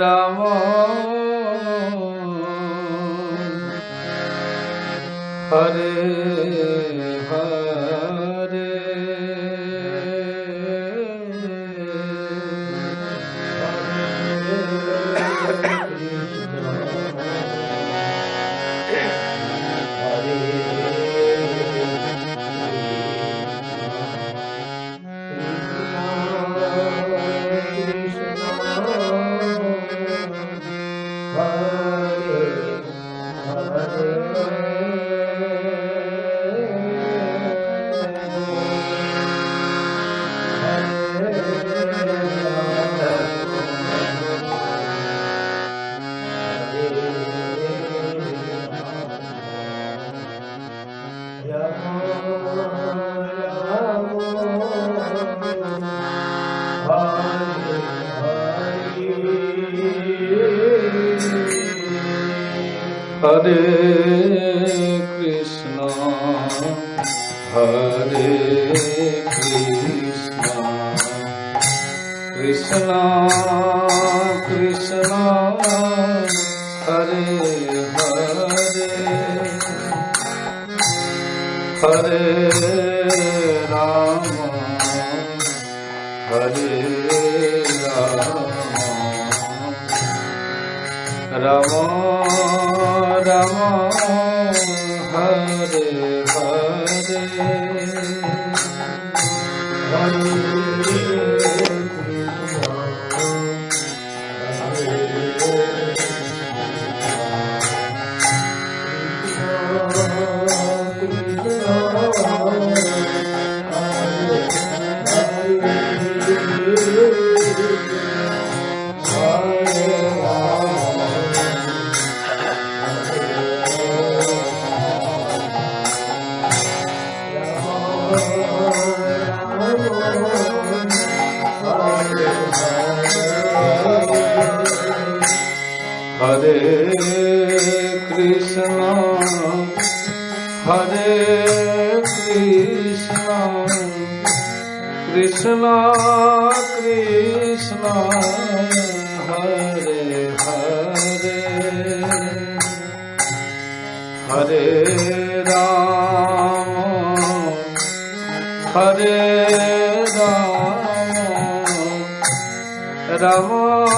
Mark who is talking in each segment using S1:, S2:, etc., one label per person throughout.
S1: রাম হরে Hare
S2: Comendo hum. mal.
S1: હરે રામ હરે રામ રામ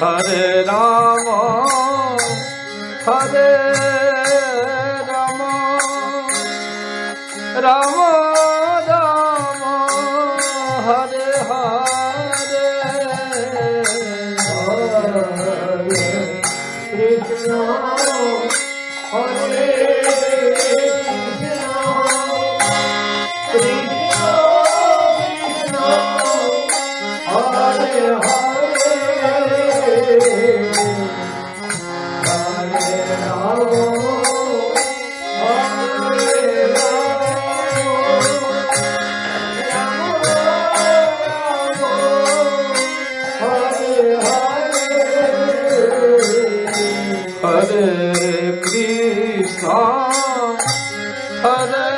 S1: হরে রাম হরে Krishna, Hare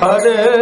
S1: Hare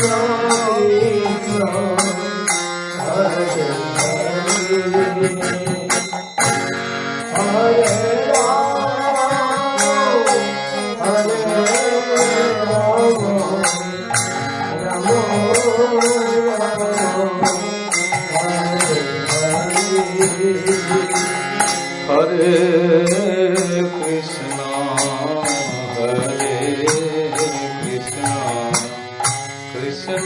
S2: go.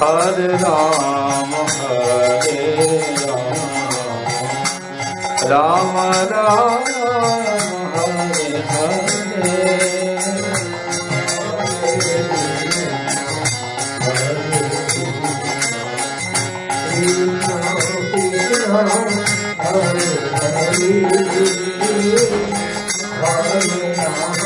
S1: হরে রাম হরে Ram Ram Ram Hare Hare
S2: Hare Hare Hare Hare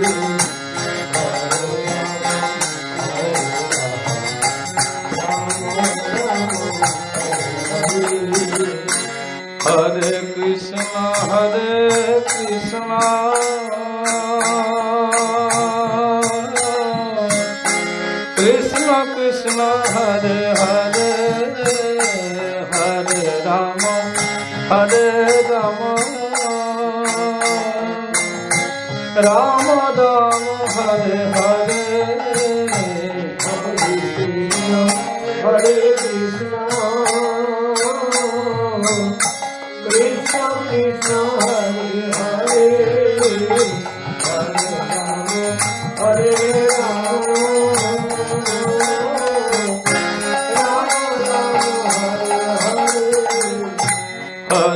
S1: Krishna Krishna Hare Hare Hare Rama Hare Rama Rama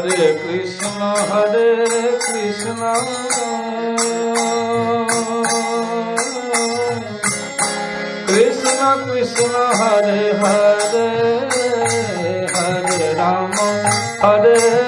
S1: ਹਰੇ ਕ੍ਰਿਸ਼ਨ ਹਰੇ ਕ੍ਰਿਸ਼ਨ ਕ੍ਰਿਸ਼ਨ ਕ੍ਰਿਸ਼ਨ ਹਰੇ ਹਰੇ ਹਰੇ ਰਾਮ ਹਰੇ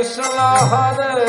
S1: কৃষ্ণ হরে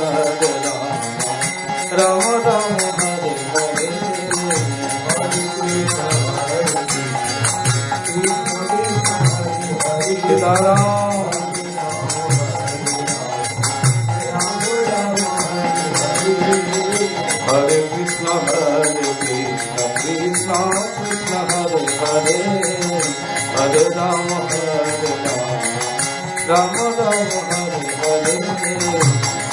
S1: Ram Ram Hare Hare